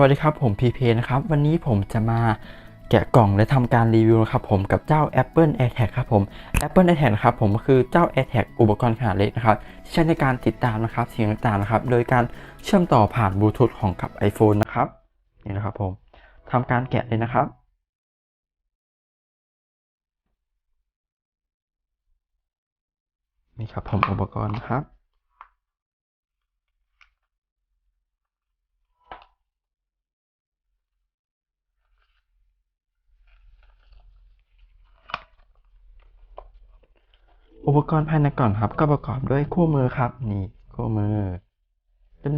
วัสดีครับผมพีเพนะครับ วันนี้ผมจะมาแกะกล่องและทำการรีวิวนะครับผมกับเจ้า Apple AirTag ครับผม Apple AirTag นะครับผมคือเจ้า AirTag อุปกรณ์ขนาดเล็กนะครับที่ใช้ในการติดตามนะครับสิ่งต่างๆนะครับ โดยการเชื่อมต่อผ่านบลูทูธของกับ iPhone นะครับนี่นะครับผมทำการแกะเลยนะครับนี่ครับผมอุปกรณ์นะครับ อุปกรณ์ภายในกล่องครับ ก็ประกอบด้วยคู่มือครับ นี่คู่มือ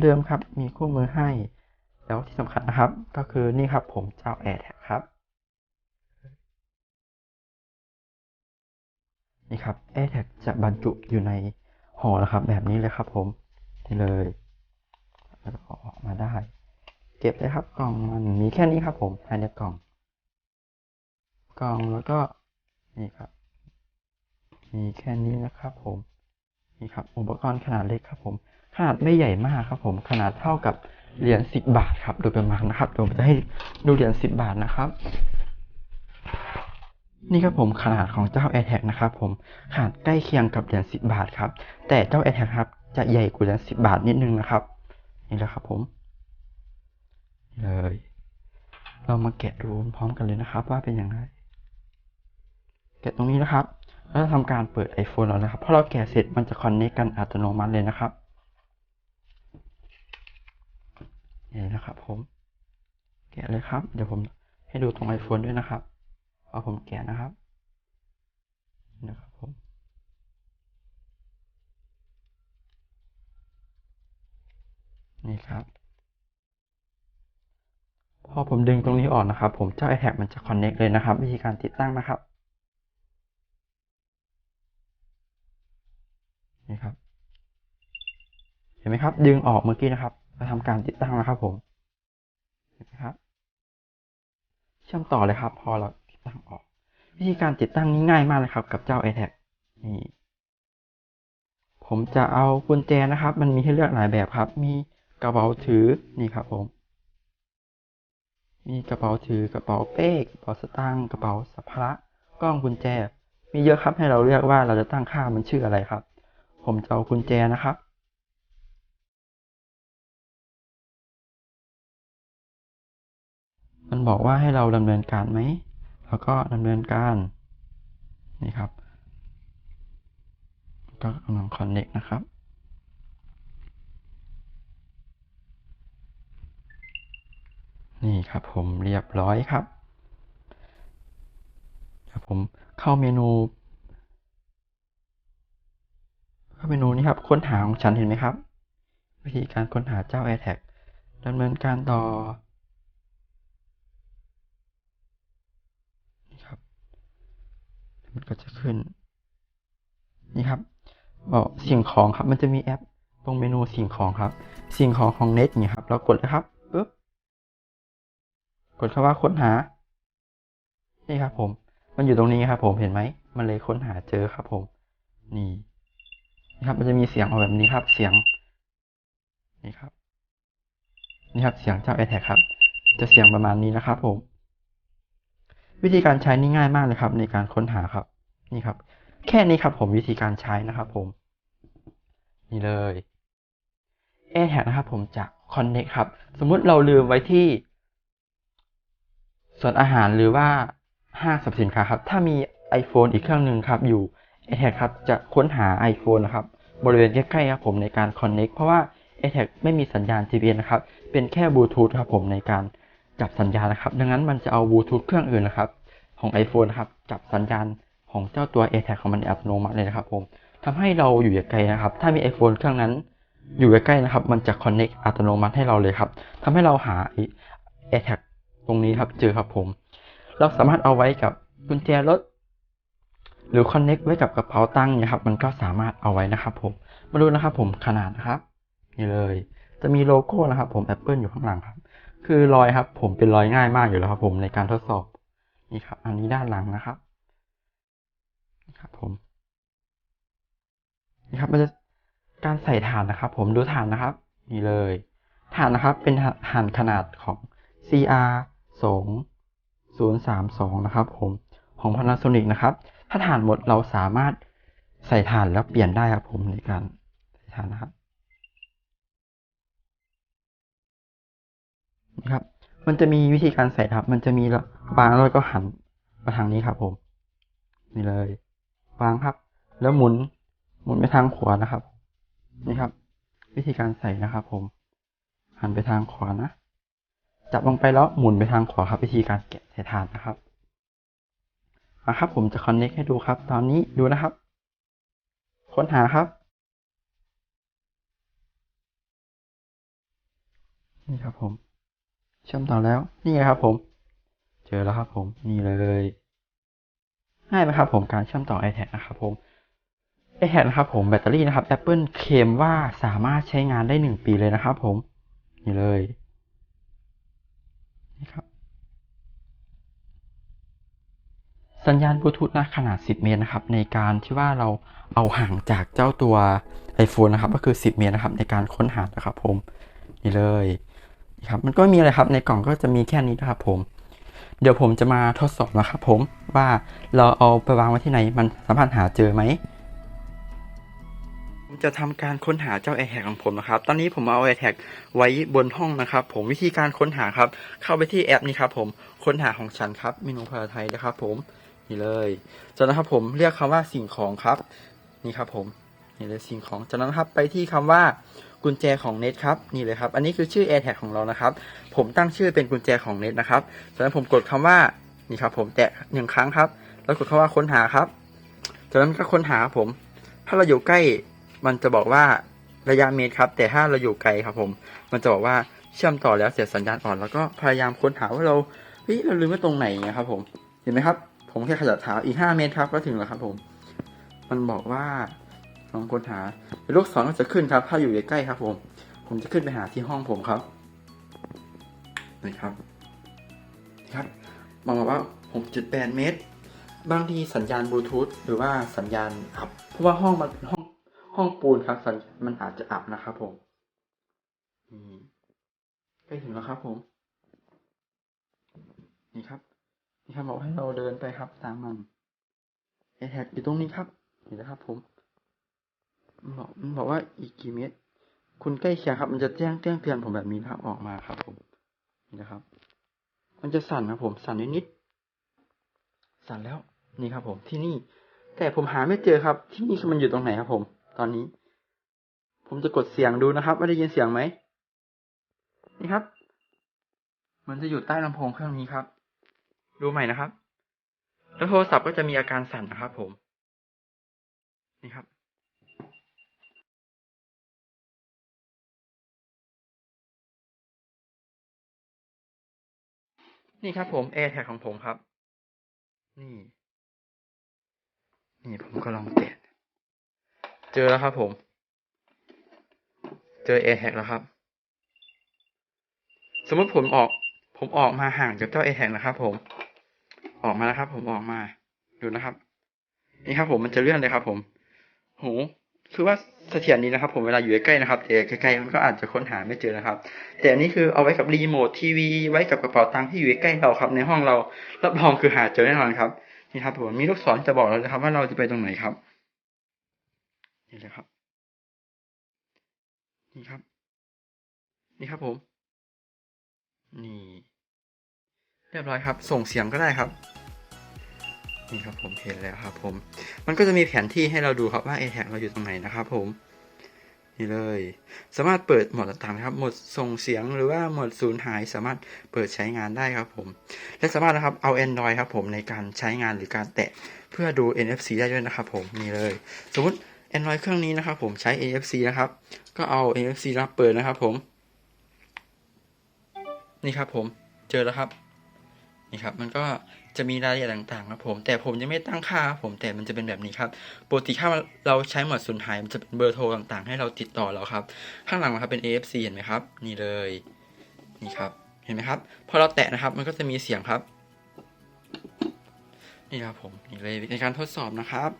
เดิมๆครับ มีคู่มือให้ แล้วที่สำคัญนะครับ ก็คือนี่ครับ ผมเจ้า AirTag ครับ นี่ครับ AirTag จะบรรจุอยู่ในห่อนะครับ แบบนี้เลยครับผมนี่เลยแล้วก็ออกมาได้ เก็บเลยครับกล่องมันมีแค่นี้ครับ ผมภายในกล่อง กล่องแล้วก็นี่ครับ มีแค่นี้นะครับผมนี่ครับอุปกรณ์ขนาดเล็กครับผมขนาดไม่ใหญ่มากครับผมขนาดเท่ากับเหรียญสิบบาทครับ โดยประมาณนะครับเดี๋ยวผมจะให้ดูเหรียญสิบบาทนะครับ นี่ครับผมขนาดของเจ้า AirTag นะครับผมขนาดใกล้เคียงกับเหรียญสิบบาทครับ แต่เจ้า AirTag ครับจะใหญ่กว่าเหรียญสิบบาทนิดนึงนะครับ นี่แหละครับผมเลย เรามาแกะดูพร้อมกันเลยนะครับ ว่าเป็นอยังไงแกะตรงนี้นะครับ แล้วทำการเปิด iPhone แล้วนะครับพอเราแกะเสร็จมันจะคอนเนคกันอัตโนมัติเลยนะครับนี่นะครับผม แกะเลยครับ เดี๋ยวผมให้ดูตรง iPhone ด้วยนะครับเอาผมแกะนะครับนี่นะครับผมนี่ครับ พอผมดึงตรงนี้ออกนะครับ ผมเจ้า iTag มันจะคอนเน c เลยนะครับ วิธีการติดตั้งนะครับ นี่ครับ เห็นไหมครับ ดึงออกเมื่อกี้นะครับเราทำการติดตั้งแล้วครับผม เห็นไหมครับ เชื่อมต่อเลยครับ พอเราติดตั้งออก วิธีการติดตั้งนี้ง่ายมากเลยครับ กับเจ้า iTag นี่ผมจะเอากุญแจนะครับ มันมีให้เลือกหลายแบบครับ มีกระเป๋าถือนี่ครับผม มีกระเป๋าถือกระเป๋าเป้กระเป๋าสตางค์กระเป๋าสัมภาระกล้องกุญแจ มีเยอะครับให้เราเลือกว่าเราจะตั้งค่ามันชื่ออะไรครับ ผมจะเอากุญแจนะครับมันบอกว่าให้เราดำเนินการไหม แล้วก็ดำเนินการ นี่ครับ ก็กำลังคอนเน็กนะครับ นี่ครับผมเรียบร้อยครับครับผมเข้าเมนู เข้าเมนูนี้ครับ ค้นหาของฉันเห็นไหมครับ วิธีการค้นหาเจ้า AirTag ดำเนินการต่อนี่ครับ มันก็จะขึ้น นี่ครับบอกสิ่งของครับ มันจะมีแอปตรงเมนูสิ่งของครับ สิ่งของของเน็ตนี่ครับ เรากดเลยครับปึ๊บกดคำว่าค้นหา นี่ครับผม มันอยู่ตรงนี้ครับผมเห็นไหม มันเลยค้นหาเจอครับผม นี่ นะครับ มันจะมีเสียงออกแบบนี้ครับ เสียง นี่ครับ นี่ครับ เสียงเจ้า AirTag ครับ จะเสียงประมาณนี้นะครับผม วิธีการใช้นี่ง่ายมากเลยครับ ในการค้นหาครับ นี่ครับ แค่นี้ครับ ผมวิธีการใช้นะครับผม นี่เลย AirTag นะครับผมจะ Connect ครับ สมมุติเราลืมไว้ที่ส่วนอาหารหรือว่าห้างสรรพสินค้าครับ ถ้ามี iPhone อีกเครื่องหนึ่งครับ อยู่ AirTag ครับจะค้นหา iPhone นะครับบริเวณใกล้ๆครับผมในการ Connect เพราะว่า AirTag ไม่มีสัญญาณ GPS นะครับเป็นแค่บลูทูธครับผมในการจับสัญญาณนะครับดังนั้นมันจะเอาบลูทูธเครื่องอื่นนะครับของ iPhone นะครับจับสัญญาณของเจ้าตัว AirTag ของมันอัตโนมัติเลยนะครับผมทำให้เราอยู่ไกลๆนะครับ ถ้ามี iPhone เครื่องนั้นอยู่ใกล้ๆนะครับ มันจะ connect อัตโนมัติให้เราเลยครับทำให้เราหา AirTag ตรงนี้ครับเจอครับผม เราสามารถเอาไว้กับกุญแจรถ หรือ connect ไว้กับกระเป๋าตังค์นี่ยครับ มันก็สามารถเอาไว้นะครับผม มาดูนะครับผมขนาดนะครับ นี่เลย จะมีโลโก้นะครับ ผม Apple อยู่ข้างหลังครับ คือรอยครับ ผมเป็นรอยง่ายมากอยู่แล้วครับ ผมในการทดสอบ นี่ครับ อันนี้ด้านหลังนะครับนี่ครับผม นี่ครับ มันจะการใส่ฐานนะครับ ผมดูฐานนะครับ นี่เลยฐานนะครับ เป็นฐานขนาดของ CR 2 0 3 2 นะครับผม ของ Panasonic นะครับ ถ้าฐานหมดเราสามารถใส่ฐานแล้วเปลี่ยนได้ครับผมในการใส่ฐานนะครับนี่ครับ มันจะมีวิธีการใส่ครับ มันจะมีวางแล้วก็หันมาทางนี้ครับผม นี่เลยวางครับ แล้วหมุนหมุนไปทางขวานะครับ นี่ครับ วิธีการใส่นะครับ ผม หันไปทางขวานะจับลงไปแล้วหมุนไปทางขวาครับ วิธีการแกะใส่ฐานนะครับ มาครับผมจะคอนเน c t ให้ดูครับ ตอนนี้ดูนะครับ ค้นหาครับ นี่ครับผม เชื่อมต่อแล้ว นี่ไงครับผม เจอแล้วครับผม นี่เลยง่ายไหมครับผมการเชื่อมต่อ iTag นะครับผม iTag นะครับผมแบตเตอรี่นะครับ Apple เคลมว่าสามารถใช้งานได้ 1 ปีเลยนะครับผม นี่เลยนี่ครับ สัญญาณบลูทูธนะขนาด 10 เมตรนะครับในการที่ว่าเราเอาห่างจากเจ้าตัว iPhone นะครับก็คือ 10 เมตรนะครับในการค้นหานะครับผมนี่เลยนี่ครับมันก็ไม่มีอะไรครับในกล่องก็จะมีแค่นี้นะครับผม เดี๋ยวผมจะมาทดสอบนะครับผมว่าเราเอาไปวางไว้ที่ไหนมันสามารถหาเจอไหมผมจะทำการค้นหาเจ้า AirTag ของผมนะครับ ตอนนี้ผมเอา AirTag ไว้บนห้องนะครับ ผมวิธีการค้นหาครับ เข้าไปที่แอปนี้ครับผมค้นหาของฉันครับเมนูภาษาไทยนะครับผม นี่เลยจากนั้นครับผมเรียกคำว่าสิ่งของครับ นี่ครับผมนี่เลยสิ่งของจากนั้นครับไปที่คำว่ากุญแจของเน็ตครับนี่เลยครับ อันนี้คือชื่อ AirTag ของเรานะครับ ผมตั้งชื่อเป็นกุญแจของเน็ตนะครับจากนั้นผมกดคำว่านี่ครับ ผมแตะหนึ่งครั้งครับ แล้วกดคำว่าค้นหาครับ จากนั้นก็ค้นหาผม ถ้าเราอยู่ใกล้มันจะบอกว่าระยะเมตรครับ แต่ถ้าเราอยู่ไกลครับ ผม มันจะบอกว่าเชื่อมต่อแล้วเสียสัญญาณอ่อน แล้วก็พยายามค้นหาว่าเราเฮ้ยเราลืมไว้ตรงไหนนะครับ ผมเห็นไหมครับ ผมแค่ขยับเท้าอีก 5 เมตรครับก็ถึงแล้วครับผม มันบอกว่าลองค้นหาลูกศรก็จะขึ้นครับ ถ้าอยู่ใกล้ๆครับ ผม ผมจะขึ้นไปหาที่ห้องผมครับนี่ครับนี่ครับมองบอกว่า 6.8 เมตร บางทีสัญญาณบลูทูธหรือว่าสัญญาณอับ เพราะว่าห้องมันเป็นห้องห้องปูนครับสัญญมันอาจจะอับนะครับผมใกล้ถึงแล้วครับผม นี่ครับ นี่ครับบอกให้เราเดินไปครับตามมันแอแท็กอยู่ตรงนี้ครับเห็นไหมครับ ผมบอกบอกว่าอีกกี่เมตร คุณใกล้เคียงครับ มันจะแจ้งแจ้งเตือนผมแบบนี้นะครับ ออกมาครับ ผมนี่นะครับ มันจะสั่นครับผม สั่นนิดๆสั่นแล้วนี่ครับ ผมที่นี่ แต่ผมหาไม่เจอครับ ที่นี่คือมันอยู่ตรงไหนครับ ผม ตอนนี้ ผมจะกดเสียงดูนะครับ ว่าได้ยินเสียงไหมนี่ครับ มันจะอยู่ใต้ลำโพงเครื่องนี้ครับ ดูใหม่นะครับ แล้วโทรศัพท์ก็จะมีอาการสั่นนะครับ ผม นี่ครับ นี่ครับผม AirTag ของผมครับ นี่ นี่ผมก็ลองแตะเจอแล้วครับ ผม เจอ AirTag แล้วครับ สมมติผมออกผมออกมาห่างจากเจ้า AirTag นะครับ ผม ออกมาแล้วครับ ผมออกมาดูนะครับ นี่ครับ ผมมันจะเลื่อนเลยครับ ผมโหคือว่าเสถียรนี้นะครับ ผมเวลาอยู่ใกล้ๆนะครับแต่ไกลๆมันก็อาจจะค้นหาไม่เจอนะครับ แต่อันนี้คือเอาไว้กับรีโมททีวีไว้กับกระเป๋าตังค์ที่อยู่ใกล้เราครับ ในห้องเรารับรองคือหาเจอแน่นอนครับนี่ครับ ผมมีลูกศรจะบอกเราเลยครับ ว่าเราจะไปตรงไหนครับนี่เลยครับ นี่ครับ นี่ครับผม นี่ เรียบร้อยครับ ส่งเสียงก็ได้ครับ นี่ครับผมเห็นแล้วครับผมมันก็จะมีแผนที่ให้เราดูครับว่า a t a g เราอยู่ตรงไหนนะครับผมนี่เลย สามารถเปิดโหมดต่างๆนะครับโหมดส่งเสียงหรือว่าโหมดสูญหายสามารถเปิดใช้งานได้ครับผม และสามารถนะครับเอา Android ครับผมในการใช้งานหรือการแตะเพื่อดู NFC ได้ด้วยนะครับผมนี่เลย สมมติ Android เครื่องนี้นะครับผมใช้ NFC นะครับ ก็เอา NFC รับเปิดนะครับผม นี่ครับผมเจอแล้วครับ นี่ครับมันก็จะมีรายละเอียดต่างๆครับผม แต่ผมยังไม่ตั้งค่าผมแต่มันจะเป็นแบบนี้ครับปกติถ้าเราใช้หมวดสูญหายมันจะเป็นเบอร์โทรต่างๆ ให้เราติดต่อเราครับ ข้างหลังนะครับเป็น AFC เห็นไหมครับ นี่เลยนี่ครับเห็นไหมครับพอเราแตะนะครับมันก็จะมีเสียงครับนี่ครับผมนี่เลยในการทดสอบนะครับ